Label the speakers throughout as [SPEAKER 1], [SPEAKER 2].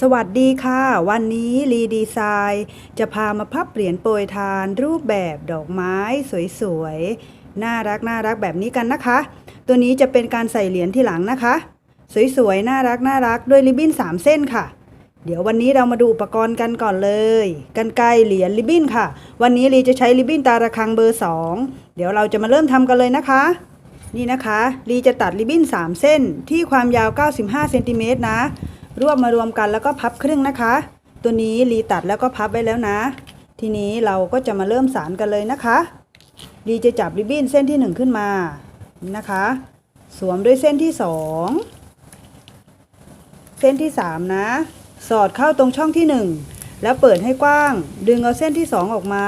[SPEAKER 1] สวัสดีค่ะ วันนี้รีดีไซน์จะพามาพับเหรียญโปรยทาน รูปแบบดอกไม้สวยๆ น่ารักน่ารักแบบนี้กันนะคะ ตัวนี้จะเป็นการใส่เหรียญที่หลังนะคะ สวยๆ น่ารักน่ารักด้วยริบบิ้น 3 เส้นค่ะ เดี๋ยววันนี้เรามาดูอุปกรณ์กันก่อนเลยกันไกรเหรียญริบบิ้นค่ะ วันนี้รีจะใช้ริบบิ้นตาระคังเบอร์ 2 เดี๋ยวเราจะมาเริ่มทำกันเลยนะคะนี่นะคะรีจะตัดริบบิ้น 3 เส้นที่ความยาว 95เซนติเมตรนะ รวบมารวมกันแล้วก็พับครึ่งนะคะ ตัวนี้รีตัดแล้วก็พับไว้แล้วนะ ทีนี้เราก็จะมาเริ่มสารกันเลยนะคะรีจะจับริบบิ้นเส้นที่ 1 ขึ้นมานะคะ สวมด้วยเส้นที่ 2 เส้นที่ 3 นะ สอดเข้าตรงช่องที่ 1 แล้วเปิดให้กว้าง ดึงเอาเส้นที่ 2 ออกมา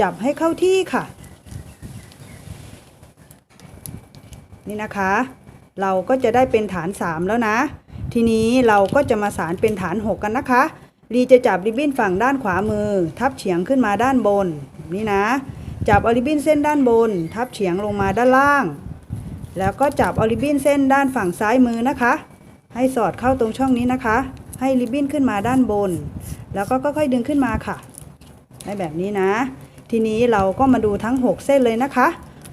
[SPEAKER 1] จับให้เข้าที่ค่ะ นี่นะคะ เราก็จะได้เป็นฐาน 3 แล้วนะ ทีนี้เราก็จะมาสารเป็นฐาน 6 กันนะคะ รีจะจับริบบิ้นฝั่งด้านขวามือ ทับเฉียงขึ้นมาด้านบนนี่นะ จับเอาริบบิ้นเส้นด้านบน ทับเฉียงลงมาด้านล่าง แล้วก็จับเอาริบบิ้นเส้นด้านฝั่งซ้ายมือนะคะ ให้สอดเข้าตรงช่องนี้นะคะ ให้ริบบิ้นขึ้นมาด้านบน แล้วก็ค่อยๆดึงขึ้นมาค่ะให้แบบนี้นะ ทีนี้เราก็มาดูทั้ง 6 เส้นเลยนะคะ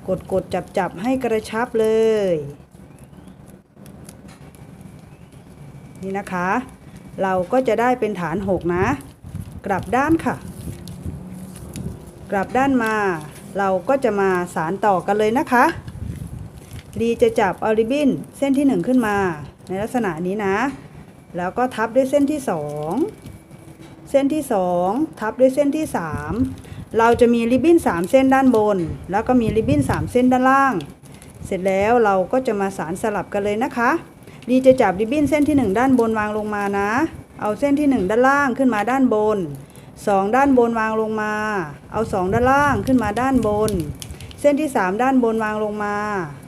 [SPEAKER 1] กดกดจับจับๆให้กระชับเลย นี่นะคะ เราก็จะได้เป็นฐาน 6 นะ กลับด้านค่ะ กลับด้านมา เราก็จะมาสารต่อกันเลยนะคะดีจะจับออริบินเส้นที่ 1 ขึ้นมา ในลักษณะนี้นะ แล้วก็ทับด้วยเส้นที่ 2 เส้นที่ 2 ทับด้วยเส้นที่ 3 เราจะมีริบบิ้น3 เส้นด้านบน แล้วก็มีริบบิ้น3 เส้นด้านล่าง เสร็จแล้วเราก็จะมาสารสลับกันเลยนะคะ ดีจะจับริบบิ้นเส้นที่ 1 ด้านบนวางลงมานะ เอาเส้นที่ 1 ด้านล่างขึ้นมาด้านบน 2 ด้านบนวางลงมา เอา 2 ด้านล่างขึ้นมาด้านบน เส้นที่ 3 ด้านบนวางลงมา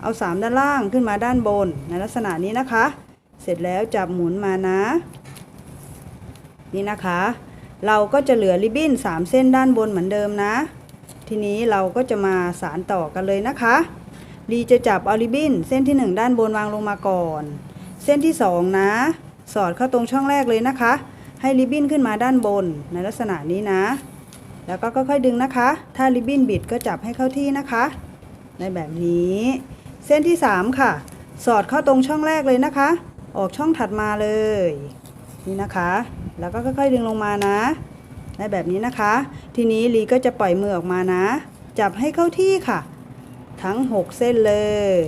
[SPEAKER 1] เอา 3 ด้านล่างขึ้นมาด้านบน ในลักษณะนี้นะคะ เสร็จแล้วจับหมุนมานะ นี่นะคะ เราก็จะเหลือริบบิ้น 3 เส้นด้านบนเหมือนเดิมนะ ทีนี้เราก็จะมาสารต่อกันเลยนะคะ ดีจะจับเอาริบบิ้นเส้นที่ 1 ด้านบนวางลงมาก่อน เส้นที่ 2 นะ สอดเข้าตรงช่องแรกเลยนะคะ ให้ริบบิ้นขึ้นมาด้านบนในลักษณะนี้นะ แล้วก็ค่อยๆดึงนะคะ ถ้าริบบิ้นบิดก็จับให้เข้าที่นะคะ ในแบบนี้ เส้นที่ 3 ค่ะ สอดเข้าตรงช่องแรกเลยนะคะ ออกช่องถัดมาเลย นี่นะคะ แล้วก็ค่อยๆดึงลงมานะในแบบนี้นะคะ ทีนี้ลีก็จะปล่อยมือออกมานะ จับให้เข้าที่ค่ะ ทั้ง 6 เส้นเลย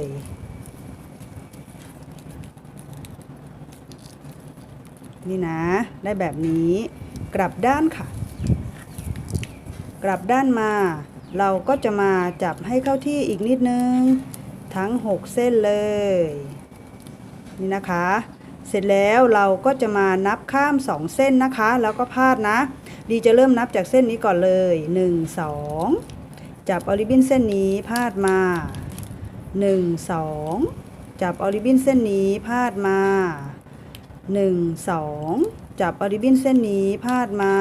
[SPEAKER 1] นี่นะ ได้แบบนี้ กลับด้านค่ะ กลับด้านมา เราก็จะมาจับให้เข้าที่อีกนิดนึง ทั้ง 6 เส้นเลย นี่นะคะ เสร็จแล้วเราก็จะมานับข้าม 2 เส้นนะคะ แล้วก็พาดนะ ดีจะเริ่มนับจากเส้นนี้ก่อนเลย 1 2 จับออริบินเส้นนี้พาดมา 1 2 จับออริบินเส้นนี้พาดมา 1 2 จับออริบินเส้นนี้พาดมา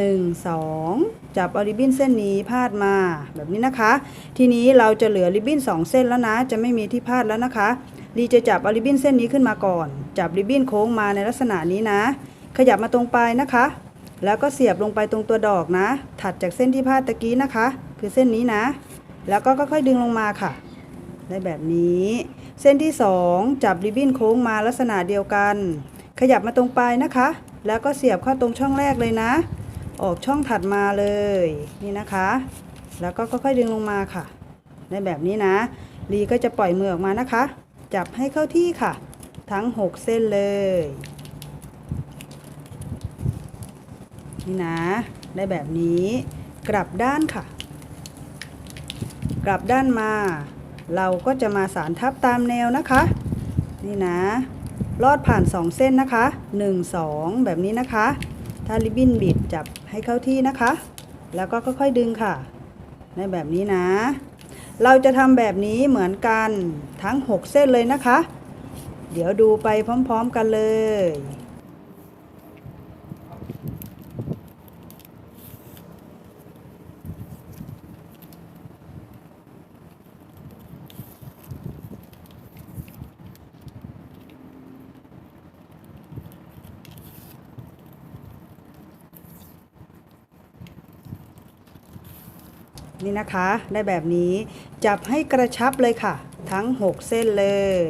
[SPEAKER 1] 1 2 จับออริบินเส้นนี้พาดมาแบบนี้นะคะ ทีนี้เราจะเหลือริบบิ้น2 เส้นแล้วนะ จะไม่มีที่พาดแล้วนะคะดีจะจับออริบินเส้นนี้ขึ้นมาก่อน จับริบบิ้นโค้งมาในลักษณะนี้นะ ขยับมาตรงปลายนะคะ แล้วก็เสียบลงไปตรงตัวดอกนะ ถัดจากเส้นที่พาดตะกี้นะคะ คือเส้นนี้นะ แล้วก็ค่อยๆดึงลงมาค่ะ ได้แบบนี้ เส้นที่ 2 จับริบบิ้นโค้งมาลักษณะเดียวกัน ขยับมาตรงปลายนะคะ แล้วก็เสียบเข้าตรงช่องแรกเลยนะ ออกช่องถัดมาเลยนี่นะคะ แล้วก็ค่อยๆดึงลงมาค่ะ ในแบบนี้นะลีก็จะปล่อยมือออกมานะคะ จับให้เข้าที่ค่ะ ทั้ง 6 เส้นเลย นี่นะ ได้แบบนี้ กลับด้านค่ะ กลับด้านมา เราก็จะมาสารทับตามแนวนะคะ นี่นะ ลอดผ่าน 2 เส้นนะคะ 1 2 แบบนี้นะคะ ถ้าริบบิ้นบิดจับให้เข้าที่นะคะ แล้วก็ค่อยๆดึงค่ะ ในแบบนี้นะ เราจะทำแบบนี้เหมือนกันทั้ง 6 เส้นเลยนะคะ เดี๋ยวดูไปพร้อมๆกันเลย นี่นะคะ ได้แบบนี้จับให้กระชับเลยค่ะ ทั้ง 6 เส้นเลย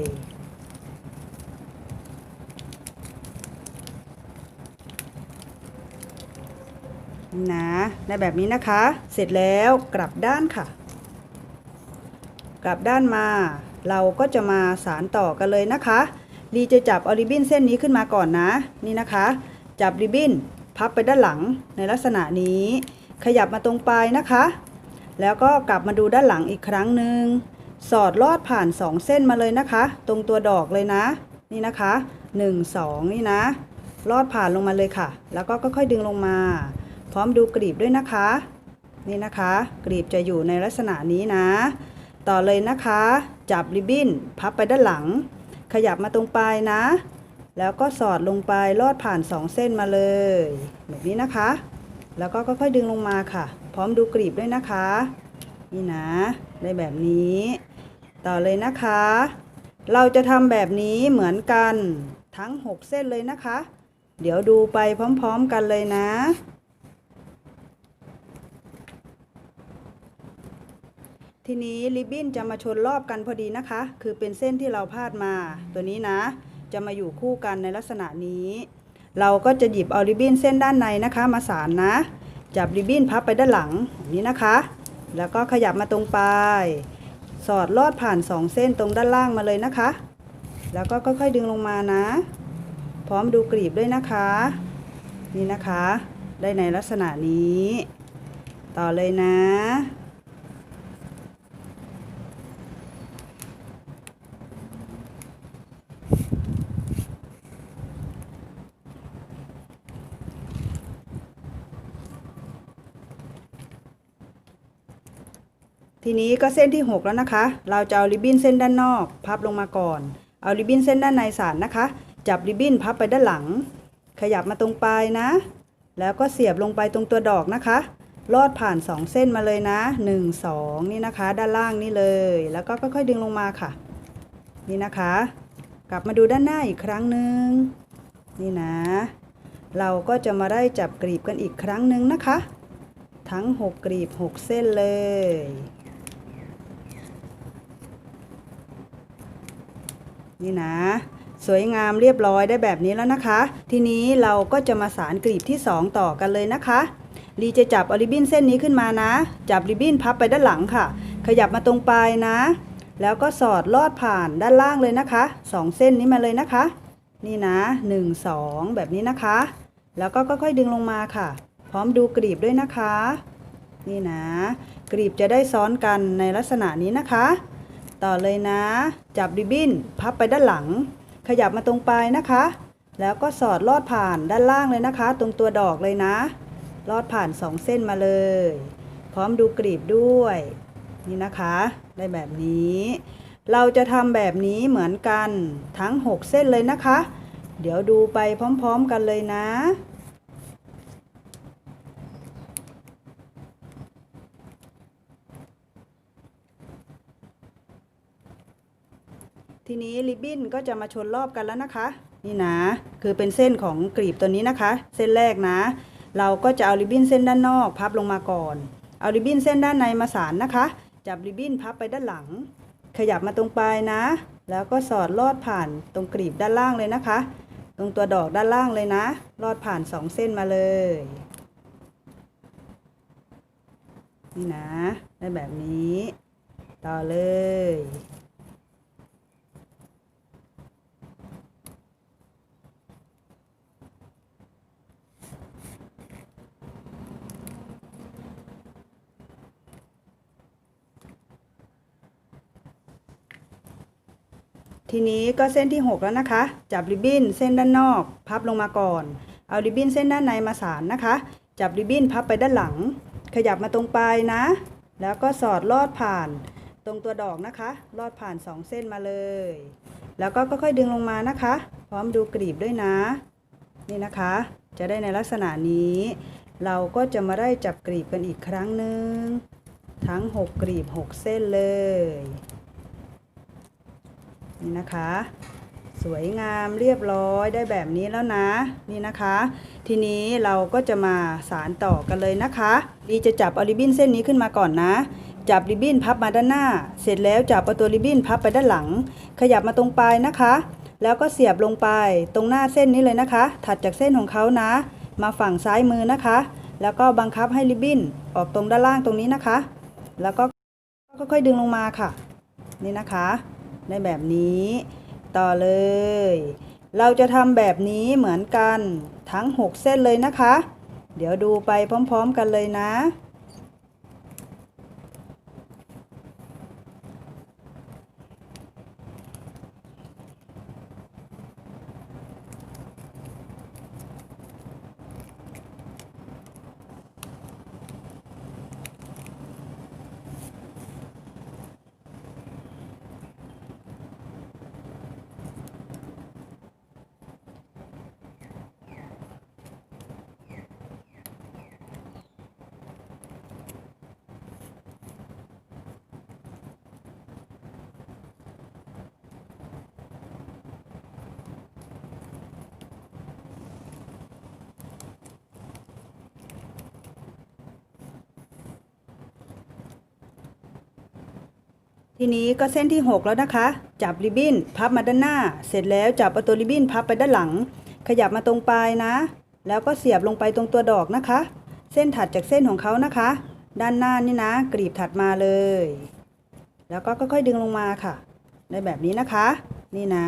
[SPEAKER 1] นะได้แบบนี้นะคะ เสร็จแล้วกลับด้านค่ะ กลับด้านมา เราก็จะมาสารต่อกันเลยนะคะ ดีจะจับอริบินเส้นนี้ขึ้นมาก่อนนะ นี่นะคะ จับริบบิ้นพับไปด้านหลังในลักษณะนี้ ขยับมาตรงปลายนะคะ แล้วก็กลับมาดูด้านหลังอีกครั้งหนึ่งสอดลอดผ่าน 2 เส้นมาเลยนะคะ ตรงตัวดอกเลยนะ นี่นะคะ 1 2 นี่นะ ลอดผ่านลงมาเลยค่ะ แล้วก็ค่อยๆดึงลงมา พร้อมดูกรีบด้วยนะคะ นี่นะคะ กรีบจะอยู่ในลักษณะนี้นะ ต่อเลยนะคะ จับริบบิ้น พับไปด้านหลัง ขยับมาตรงปลายนะ แล้วก็สอดลงไปลอดผ่าน 2 เส้นมาเลย แบบนี้นะคะ แล้วก็ค่อยๆดึงลงมาค่ะ พร้อมดูกรีบด้วยนะคะ นี่นะ ได้แบบนี้ ต่อเลยนะคะ เราจะทำแบบนี้เหมือนกันทั้ง 6 เส้นเลยนะคะ เดี๋ยวดูไปพร้อมๆกันเลยนะทีนี้ริบบิ้นจะมาชนรอบกันพอดีนะคะ คือเป็นเส้นที่เราพาดมา ตัวนี้นะ จะมาอยู่คู่กันในลักษณะนี้ เราก็จะหยิบเอาริบบิ้นเส้นด้านในนะคะ มาสานนะ จับริบบิ้นพับไปด้านหลังนี้นะคะ แล้วก็ขยับมาตรงปลาย สอดลอดผ่านสองเส้นตรงด้านล่างมาเลยนะคะ แล้วก็ค่อยๆดึงลงมานะ พร้อมดูกรีบด้วยนะคะ นี่นะคะ ได้ในลักษณะนี้ ต่อเลยนะ ทีนี้ก็เส้นที่ 6 แล้วนะคะ เราจะเอาริบบิ้นเส้นด้านนอก พับลงมาก่อน เอาริบบิ้นเส้นด้านในสานนะคะ จับริบบิ้นพับไปด้านหลัง ขยับมาตรงปลายนะ แล้วก็เสียบลงไปตรงตัวดอกนะคะ ลอดผ่าน 2 เส้นมาเลยนะ 1 2 นี่นะคะ ด้านล่างนี่เลย แล้วก็ค่อยๆดึงลงมาค่ะ นี่นะคะ กลับมาดูด้านหน้าอีกครั้งหนึ่งนี่นะ เราก็จะมาได้จับกรีบกันอีกครั้งหนึ่งนะคะ ทั้ง 6 กรีบ 6 เส้นเลย นี่นะ สวยงามเรียบร้อยได้แบบนี้แล้วนะคะ ทีนี้เราก็จะมาสารกลีบที่ 2 ต่อกันเลยนะคะลีจะจับอริบินเส้นนี้ขึ้นมานะ จับริบบิ้นพับไปด้านหลังค่ะ ขยับมาตรงปลายนะ แล้วก็สอดลอดผ่านด้านล่างเลยนะคะ 2 เส้นนี้มาเลยนะคะ นี่นะ 1 2 แบบนี้นะคะ แล้วก็ค่อยๆดึงลงมาค่ะ พร้อมดูกรีบด้วยนะคะ นี่นะกรีบจะได้ซ้อนกันในลักษณะนี้นะคะ ต่อเลยนะ จับริบบิ้น พับไปด้านหลัง ขยับมาตรงปลายนะคะ แล้วก็สอดลอดผ่านด้านล่างเลยนะคะ ตรงตัวดอกเลยนะ ลอดผ่านสองเส้นมาเลย พร้อมดูกรีบด้วย นี่นะคะ ได้แบบนี้ เราจะทำแบบนี้เหมือนกันทั้ง 6 เส้นเลยนะคะ เดี๋ยวดูไปพร้อม ๆ กันเลยนะ ทีนี้ริบบิ้นก็จะมาชนรอบกันแล้วนะคะ นี่นะ คือเป็นเส้นของกรีบตัวนี้นะคะ เส้นแรกนะ เราก็จะเอาริบบิ้นเส้นด้านนอก พับลงมาก่อน เอาริบบิ้นเส้นด้านในมาสานนะคะ จับริบบิ้นพับไปด้านหลัง ขยับมาตรงปลายนะ แล้วก็สอดลอดผ่านตรงกรีบด้านล่างเลยนะคะ ตรงตัวดอกด้านล่างเลยนะ ลอดผ่านสองเส้นมาเลย นี่นะ ได้แบบนี้ ต่อเลย ทีนี้ก็เส้นที่ 6 แล้วนะคะ จับริบบิ้นเส้นด้านนอก พับลงมาก่อน เอาริบบิ้นเส้นด้านในมาสานนะคะ จับริบบิ้นพับไปด้านหลัง ขยับมาตรงปลายนะ แล้วก็สอดลอดผ่าน ตรงตัวดอกนะคะ ลอดผ่าน 2 เส้นมาเลย แล้วก็ค่อยๆดึงลงมานะคะ พร้อมดูกรีบด้วยนะ นี่นะคะ จะได้ในลักษณะนี้ เราก็จะมาได้จับกรีบกันอีกครั้งหนึ่งทั้ง 6 กรีบ 6 เส้นเลย นี่นะคะ สวยงามเรียบร้อยได้แบบนี้แล้วนะ นี่นะคะ ทีนี้เราก็จะมาสารต่อกันเลยนะคะดีจะจับเอาริบบิ้นเส้นนี้ขึ้นมาก่อนนะ จับริบบิ้นพับมาด้านหน้า เสร็จแล้วจับเอาตัวริบบิ้นพับไปด้านหลัง ขยับมาตรงปลายนะคะ แล้วก็เสียบลงไปตรงหน้าเส้นนี้เลยนะคะ ถัดจากเส้นของเขานะ มาฝั่งซ้ายมือนะคะ แล้วก็บังคับให้ริบบิ้นออกตรงด้านล่างตรงนี้นะคะ แล้วก็ค่อยๆดึงลงมาค่ะ นี่นะคะ ได้แบบนี้ ต่อเลย เราจะทำแบบนี้เหมือนกันทั้ง 6 เส้นเลยนะคะ เดี๋ยวดูไปพร้อม ๆ กันเลยนะ ทีนี้ก็เส้นที่ 6 แล้วนะคะ จับริบบิ้นพับมาด้านหน้า เสร็จแล้วจับเอาตัวริบบิ้นพับไปด้านหลัง ขยับมาตรงปลายนะ แล้วก็เสียบลงไปตรงตัวดอกนะคะ เส้นถัดจากเส้นของเขานะคะ ด้านหน้านี่นะ กรีบถัดมาเลย แล้วก็ค่อยๆดึงลงมาค่ะ ได้แบบนี้นะคะ นี่นะ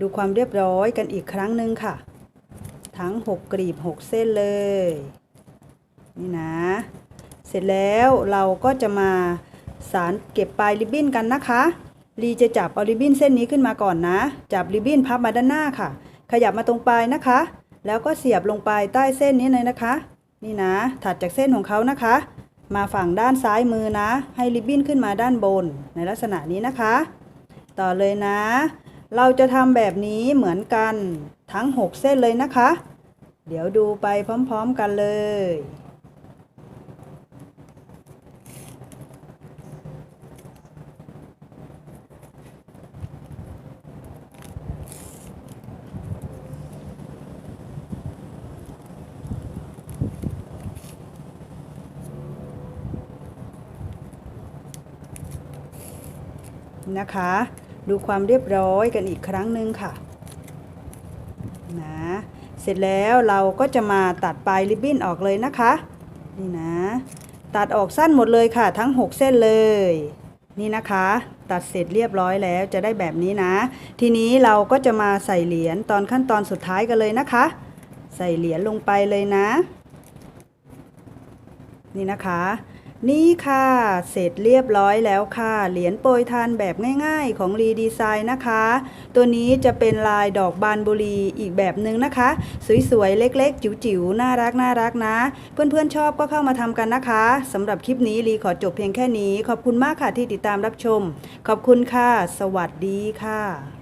[SPEAKER 1] ดูความเรียบร้อยกันอีกครั้งหนึ่งค่ะ ทั้ง 6 กรีบ 6 เส้นเลย นี่นะ เสร็จแล้วเราก็จะมา สารเก็บปลายริบบิ้นกันนะคะลีจะจับเอาริบบิ้นเส้นนี้ขึ้นมาก่อนนะ จับริบบิ้นพับมาด้านหน้าค่ะ ขยับมาตรงปลายนะคะ แล้วก็เสียบลงไปใต้เส้นนี้เลยนะคะ นี่นะ ถัดจากเส้นของเขานะคะ มาฝั่งด้านซ้ายมือนะ ให้ริบบิ้นขึ้นมาด้านบน ในลักษณะนี้นะคะ ต่อเลยนะ เราจะทำแบบนี้เหมือนกันทั้ง 6 เส้นเลยนะคะ เดี๋ยวดูไปพร้อม ๆ กันเลย นะคะ ดูความเรียบร้อยกันอีกครั้งหนึ่งค่ะนะเสร็จแล้วเราก็จะมาตัดปลายริบบิ้นออกเลยนะคะนี่นะ ตัดออกสั้นหมดเลยค่ะ ทั้ง 6 เส้นเลย นี่นะคะ ตัดเสร็จเรียบร้อยแล้วจะได้แบบนี้นะ ทีนี้เราก็จะมาใส่เหรียญตอนขั้นตอนสุดท้ายกันเลยนะคะ ใส่เหรียญลงไปเลยนะ นี่นะคะ นี่ค่ะ เสร็จเรียบร้อยแล้วค่ะ เหรียญโปรยทานแบบง่ายๆ ของรีดีไซน์นะคะ ตัวนี้จะเป็นลายดอกบานบุรีอีกแบบหนึ่งนะคะ สวยๆ เล็กๆ จิ๋วๆ น่ารักน่ารักนะ เพื่อนๆชอบก็เข้ามาทำกันนะคะสำหรับคลิปนี้รีขอจบเพียงแค่นี้ ขอบคุณมากค่ะที่ติดตามรับชม ขอบคุณค่ะ สวัสดีค่ะ